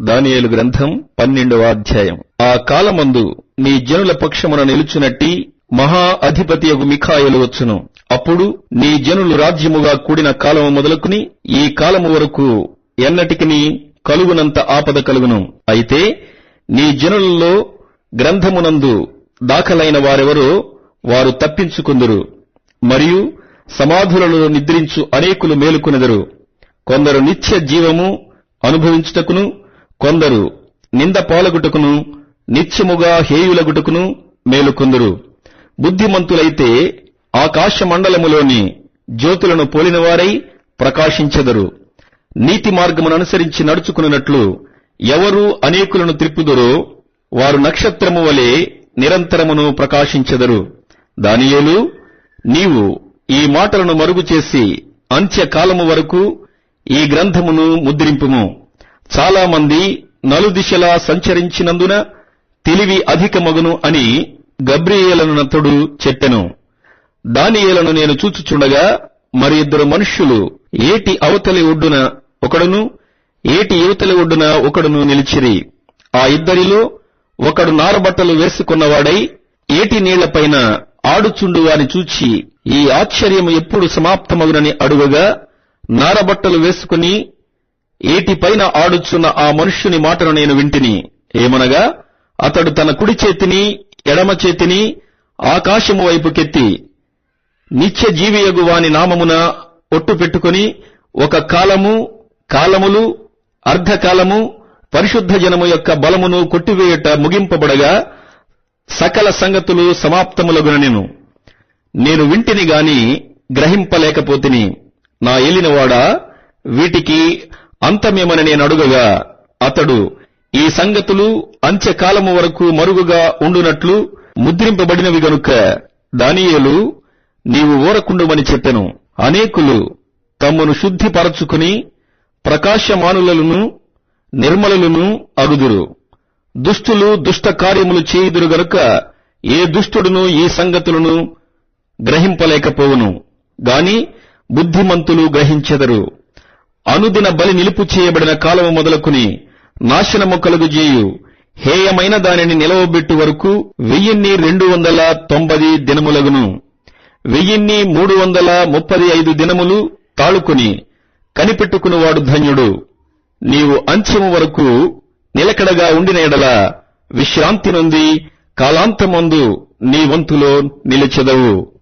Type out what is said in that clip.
దానియేలు గ్రంథం పన్నెండవ అధ్యాయం ఆ కాలమందు నీ జనుల పక్షమున నిలుచునట్టి మహా అధిపతి యొక్క మిఖాయలు వచ్చును. అప్పుడు నీ జనులు రాజ్యముగా కూడిన కాలము మొదలుకుని ఈ కాలము వరకు ఎన్నటికి కలుగునంత ఆపద కలుగును. అయితే నీ జనులలో గ్రంథమునందు దాఖలైన వారెవరో వారు తప్పించుకుందురు. మరియు సమాధులలో నిద్రించు అనేకులు మేలుకొనెదరు. కొందరు నిత్య జీవము అనుభవించుటకును కొందరు నింద పాలగుటకును నిత్యముగా హేయులగుటకును మేలుకొందురు. బుద్ధిమంతులైతే ఆకాశ మండలములోని జ్యోతులను పోలినవారై ప్రకాశించెదరు. నీతి మార్గమును అనుసరించి నడుచుకున్నట్లు ఎవరు అనేకులను త్రిప్పుదురో వారు నక్షత్రము వలె నిరంతరమును ప్రకాశించెదరు. దానియేలు నీవు ఈ మాటలను మరుగు చేసి అంత్యకాలము వరకు ఈ గ్రంథమును ముద్రింపుము. చాలా మంది నలుదిశలా సంచరించినందున తెలివి అధికమగును అని గబ్రియేలనతడు చెప్పెను. దానియేలను నేను చూచుచుండగా మరి ఇద్దరు మనుష్యులు ఏటి అవతలి ఒడ్డున ఒకడును ఏటి యువతలి ఒడ్డున ఒకడును నిలిచిరి. ఆ ఇద్దరిలో ఒకడు నారబట్టలు వేసుకున్నవాడై ఏటి నీళ్ళపైన ఆడుచుండు వాని చూచి ఈ ఆశ్చర్యము ఎప్పుడు సమాప్తమగునని అడుగగా నారబట్టలు వేసుకుని ఏటిపైన ఆడుచున్న ఆ మనుష్యుని మాటను నేను వింటిని. ఏమనగా అతడు తన కుడి చేతిని ఎడమ చేతిని ఆకాశము వైపుకెత్తి నిత్య జీవియగు వాని నామమున ఒట్టు పెట్టుకుని ఒక కాలము కాలములు అర్ధకాలము పరిశుద్ధ జనము యొక్క బలమును కొట్టివేయుట ముగింపబడగా సకల సంగతులు సమాప్తములగునెను నేను వింటిని గాని గ్రహింపలేకపోతిని. నా ఎలినవాడా వీటికి అంతమేమని నేను అడుగగా అతడు ఈ సంగతులు అంత్యకాలము వరకు మరుగుగా ఉండునట్లు ముద్రింపబడినవి గనుక దానియేలు నీవు ఊరకుండుమని చెప్పెను. అనేకులు తమ్మును శుద్ధిపరచుకుని ప్రకాశమానులను నిర్మలులను అగుదురు. దుష్టులు దుష్ట కార్యములు చేయుదురు గనుక ఏ దుష్టుడును ఈ సంగతులను గ్రహింపలేకపోవును. గాని బుద్ధిమంతులు గ్రహించెదరు. అనుదిన బలి నిలుపు చేయబడిన కాలము మొదలుకుని నాశనము కలుగుజేయు. హేయమైన దానిని నిలవబెట్టు వరకు వెయ్యిన్ని రెండు వందల తొంభై దినములగును. వెయ్యిన్ని మూడు వందల ముప్పది ఐదు దినములు తాళుకుని కనిపెట్టుకునివాడు ధన్యుడు. నీవు అంచెము వరకు నిలకడగా ఉండిన ఎడల విశ్రాంతి నొంది కాలాంతమందు నీ వంతులో నిలిచెదవు.